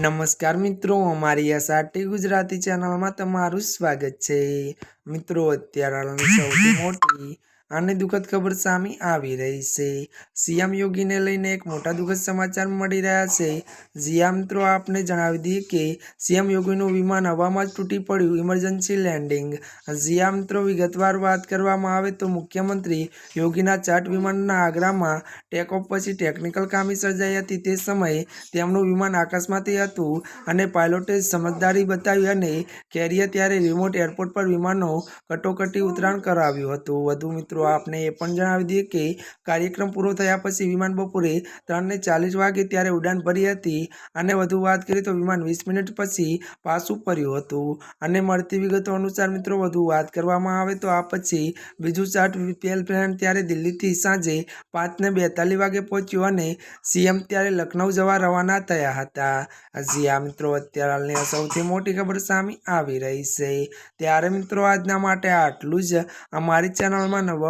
નમસ્કાર મિત્રો અમારી આ સાટી ગુજરાતી ચેનલમાં તમારું સ્વાગત છે. મિત્રો અત્યારે સૌથી મોટી અને દુઃખદ ખબર સામે આવી રહી છે. સીએમ યોગીને લઈને એક મોટા દુઃખદ સમાચાર મળી રહ્યા છે. જીયા મિત્રો, આપને જણાવી દઈએ કે સીએમ યોગીનું વિમાન હવામાં જ તૂટી પડ્યું ઇમરજન્સી લેન્ડિંગ જીયા મિત્રો, વિગતવાર વાત કરવામાં આવે તો મુખ્યમંત્રી યોગીના ચાટ વિમાનના આગ્રામાં ટેક ઓફ પછી ટેકનિકલ ખામી સર્જાઈ હતી. તે સમયે તેમનું વિમાન આકાશમાંથી હતું અને પાયલોટે સમજદારી બતાવી અને કેરીએ ત્યારે રિમોટ એરપોર્ટ પર વિમાનનો કટોકટી ઉતરાણ કરાવ્યું હતું. વધુ મિત્રો આપને એ પણ જણાવી દઈએ કે કાર્યક્રમ પૂરો થયા પછી વિમાન બપોરે ત્રણને ચાલીસ વાગે ત્યારે ઉડાન ભરી હતી. અને વધુ વાત કરીએ તો વિમાન વીસ મિનિટ પછી પાછું ફર્યું હતું. અને મળતી વિગતો અનુસાર મિત્રો, વધુ વાત કરવામાં આવે તો આ પછી બીજું ચાર્ટ પીએલ પ્લેન ત્યારે દિલ્હીથી સાંજે પાંચને બેતાલીસ વાગે પહોંચ્યું અને સીએમ ત્યારે લખનઉ જવા રવાના થયા હતા. હજી આ મિત્રો, અત્યારે હાલની સૌથી મોટી ખબર સામે આવી રહી છે. ત્યારે મિત્રો, આજના માટે આટલું જ. અમારી ચેનલમાં નવા